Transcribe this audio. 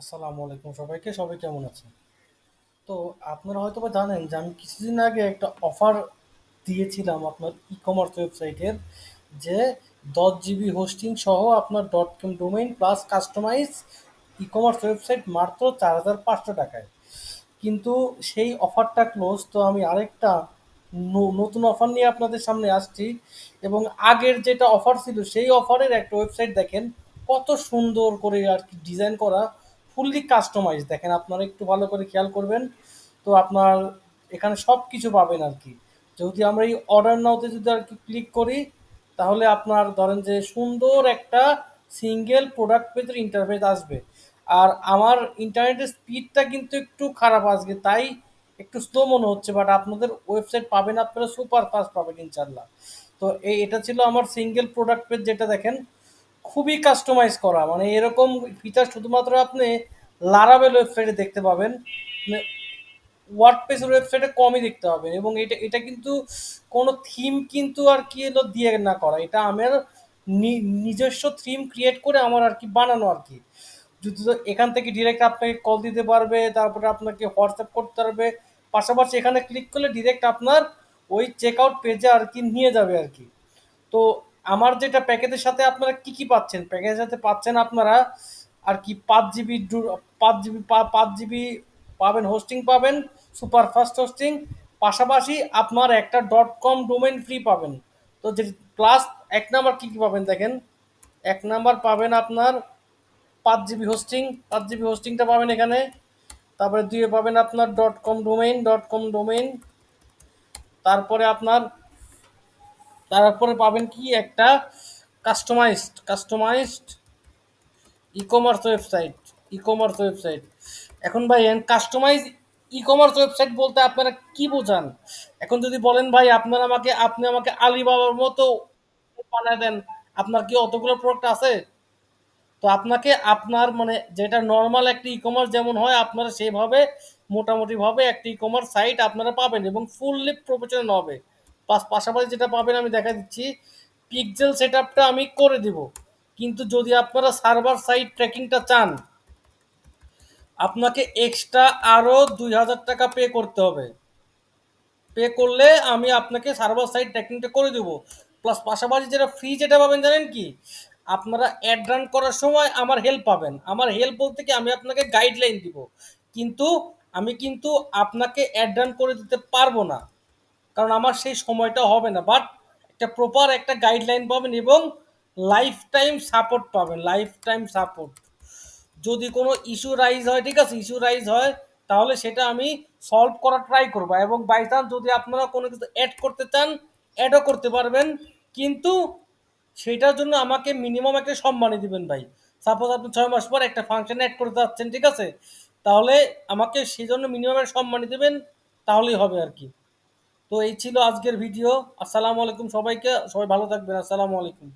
আসসালামু আলাইকুম সবাইকে, সবাই কেমন আছেন? তো আপনারা হয়তো বা জানেন যে আমি কিছুদিন আগে একটা অফার দিয়েছিলাম আপনার ই কমার্স ওয়েবসাইটের যে দশ জিবি হোস্টিং সহ আপনার dot com domain plus customise e commerce website মাত্র চার হাজার পাঁচশো টাকায়। কিন্তু সেই অফারটা ক্লোজ তো আমি আরেকটা নতুন অফার নিয়ে আপনাদের সামনে আসছি এবং আগের যেটা অফার ছিল সেই অফারের একটা ওয়েবসাইট দেখেন, কত সুন্দর করে আর কি ডিজাইন করা। ফুললি কাস্টমাইজ দেখেন, আপনারা একটু ভালো করে খেয়াল করবেন, তো আপনার এখানে সব কিছু পাবেন আর কি। যদি আমরা এই অর্ডার নাওতে যদি আর কি ক্লিক করি, তাহলে আপনার ধরেন যে সুন্দর একটা সিঙ্গেল প্রোডাক্ট পেজের ইন্টারফেস আসবে। আর আমার ইন্টারনেটের স্পিডটা কিন্তু একটু খারাপ আসবে তাই একটু স্লো মনে হচ্ছে বাট আপনাদের ওয়েবসাইট পাবেন, আপনারা সুপার ফাস্ট পাবেন ইনশাল্লাহ তো এই এটা ছিল আমার সিঙ্গেল প্রোডাক্ট পেজ যেটা দেখেন। খুবই কাস্টমাইজ করা। মানে এরকম ফিচার শুধুমাত্র আপনি লারাবেল ওয়েবসাইটে দেখতে পাবেন। মানে ওয়ার্ডপ্রেসের ওয়েবসাইটে কমই দেখতে পাবেন এবং এটা এটা কিন্তু কোনো থিম কিন্তু আর কি এলো দিয়ে না করা। এটা আমার নিজস্ব থিম ক্রিয়েট করে আমার আর কি বানানো আর কি। যদি এখান থেকে ডিরেক্ট আপনাকে কল দিতে পারবে, তারপরে আপনাকে হোয়াটসঅ্যাপ করতে পারবে, পাশাপাশি এখানে ক্লিক করলে ডিরেক্ট আপনার ওই চেক আউট পেজে আর কি নিয়ে যাবে আর কি। তো আমার যেটা প্যাকেজের সাথে আপনারা কি কি পাচ্ছেন? প্যাকেজের সাথে পাচ্ছেন আপনারা আর কি পাঁচ জিবি পাঁচ জিবি পাঁচ জিবি পাবেন হোস্টিং পাবেন সুপার ফাস্ট হোস্টিং পাশাপাশি আপনার একটা ডট কম ডোমেন ফ্রি পাবেন। তো যে প্লাস এক নাম্বার কি কি পাবেন দেখেন? এক নাম্বার পাবেন আপনার পাঁচ জিবি হোস্টিং পাঁচ জিবি হোস্টিংটা পাবেন এখানে। তারপরে দুয়ে পাবেন আপনার dot com domain dot com domain তারপরে আপনার তারপরে পাবেন কি একটা customised customised e commerce website e commerce website এখন ভাই কাস্টমাইজ ই কমার্স ওয়েবসাইট বলতে আপনারা কি বোঝান? এখন যদি বলেন ভাই, আপনারা আমাকে, আপনি আমাকে আলিবাবার মতো বানায় দেন, আপনার কি অতগুলো প্রোডাক্ট আছে? তো আপনাকে আপনার মানে যেটা নর্মাল একটা ই কমার্স যেমন হয়, আপনারা সেইভাবে, মোটামুটিভাবে একটা ই কমার্স সাইট আপনারা পাবেন এবং ফুললি প্রফেশনাল হবে। পাশাপাশি যেটা পাবেন, আমি দেখা দিচ্ছি। পিক্সেল সেট আমি করে দিব। কিন্তু যদি আপনারা সার্ভার সাইট ট্র্যাকিংটা চান, আপনাকে এক্সট্রা আরও দুই হাজার টাকা পে করতে হবে। পে করলে আমি আপনাকে সার্ভার সাইড ট্র্যাকিংটা করে দেবো। প্লাস পাশাপাশি যেটা ফ্রি যেটা পাবেন, জানেন কি? আপনারা অ্যাড রান করার সময় আমার হেল্প পাবেন। আমার হেল্প বলতে কি, আমি আপনাকে গাইডলাইন দিব। কিন্তু আমি কিন্তু আপনাকে অ্যাড রান করে দিতে পারব না। কারণ আমার সেই সময়টা হবে না। বাট একটা প্রপার একটা গাইডলাইন পাবেন এবং লাইফ টাইম সাপোর্ট পাবেন লাইফ টাইম সাপোর্ট যদি কোনো ইস্যু রাইজ হয়, ঠিক আছে ইস্যু রাইজ হয়, তাহলে সেটা আমি সলভ করার ট্রাই করব এবং বাই চান্স যদি আপনারা কোনো কিছু অ্যাড করতে চান অ্যাডও করতে পারবেন। কিন্তু সেটার জন্য আমাকে মিনিমাম একটা সম্মানী দিবেন ভাই। সাপোজ আপনি ছয় মাস পর একটা ফাংশন অ্যাড করতে যাচ্ছেন, ঠিক আছে? তাহলে আমাকে সেই জন্য মিনিমাম একটা সম্মানী দেবেন, তাহলেই হবে আর কি। তো এই ছিল আজকের ভিডিও আসসালামু আলাইকুম সবাইকে। সবাই ভালো থাকবেন। আসসালামু আলাইকুম।